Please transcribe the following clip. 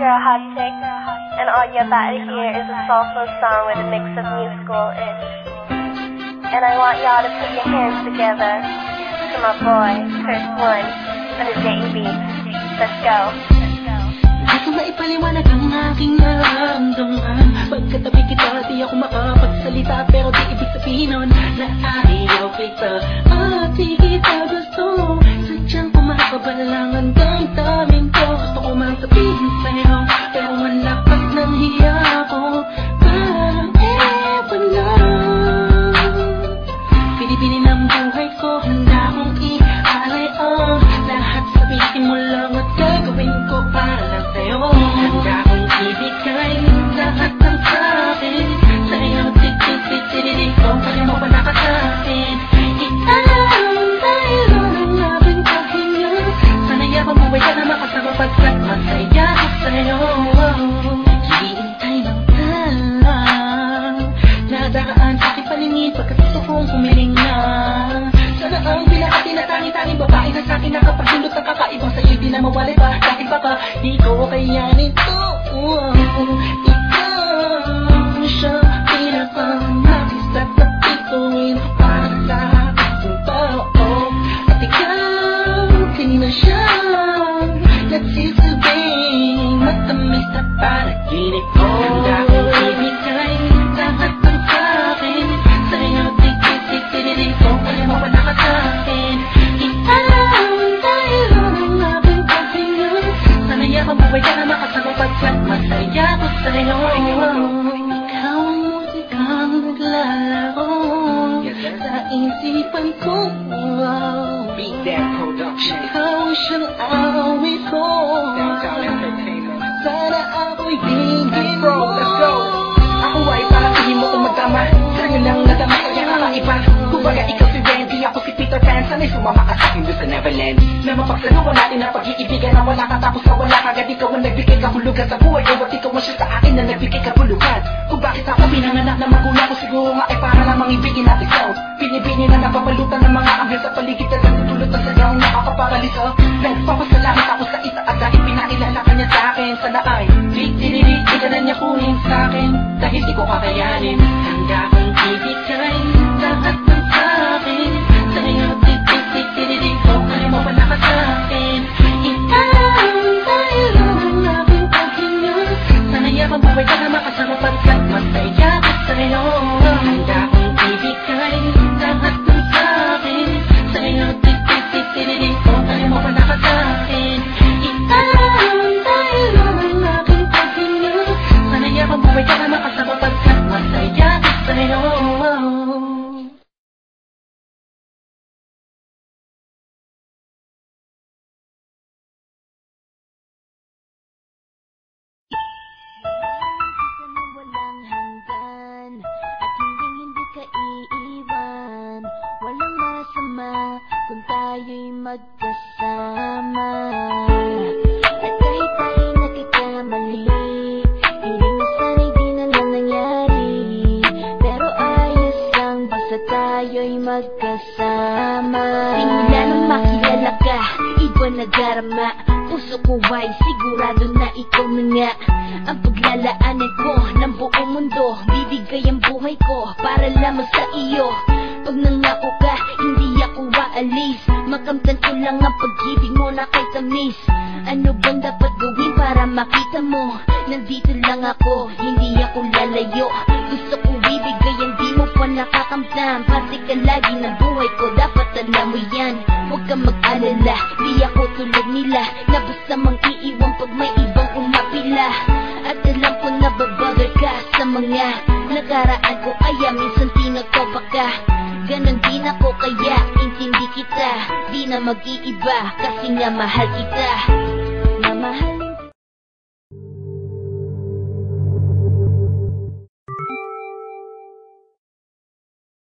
girl Hot Chick, and all you're about to hear is a soulful song with a mix of musical-ish. And I want y'all to put your hands together to my boy, First One, on the JEB. Let's go. Gusto maipaliwanag ang aking nararamdaman Pagkatabi kita, di ako makapagsalita Pero di ibig sabihin nun na ayaw kita di Sana yaman buhay ka na makasama Pagkat masaya ko sa'yo Ikaw ang musikang naglalaro Sa isipan ko Beat that production. Ikaw ang siyang awit ko sa Neverland Na mapagsaluhan natin ang pag-iibigan Na wala ka tapos na wala ka Agad ikaw ang nagbigay kahulugan sa buhay. Ko at ikaw ang siya sa akin na nagbigay kabuluhan Kung bakit ako pinanganak na magulang ko Siguro nga ay para lamang ibigin natin sound Binibini na napapalutan ng mga anghel sa paligid Na nagtutulot ng sayaw na nakapaparalisa Nagpapasalamat ako sa isa at dahil pinailala ka niya sa akin. Sana ay Di na niya kunin sa akin. Dahil di ko kakayanin Kung tayo'y magkasama At kahit tayo'y nagkakamali Hiling na sana'y di na lang nangyari Pero ayos lang Basta tayo'y magkasama Simula nang makilala ka Iba nagarama Puso ko ay sigurado na ikaw na nga Ang paglalaanan ko ng buong mundo Bibigay ang buhay ko para lamang sa iyo Pag nangako ka, hindi aalis Makamtan ko lang ang pag-ibig mo na kay tamis. Ano bang dapat gawin para makita mo? Nandito lang ako, hindi ako lalayo. Gusto ko bibigay ang di mo pa nakakamtam Parte ka lagi ng buhay ko, dapat alam mo yan. Huwag kang mag-alala, di ako tulad nila. Na basta mang iiwan pag may ibang umapila At alam ko na babagal ka sa mga Nakaraan ko. Kaya minsan tinagtopa ka Ganon din ako kaya intindi kita. Di na mag-iiba kasi nga mahal kita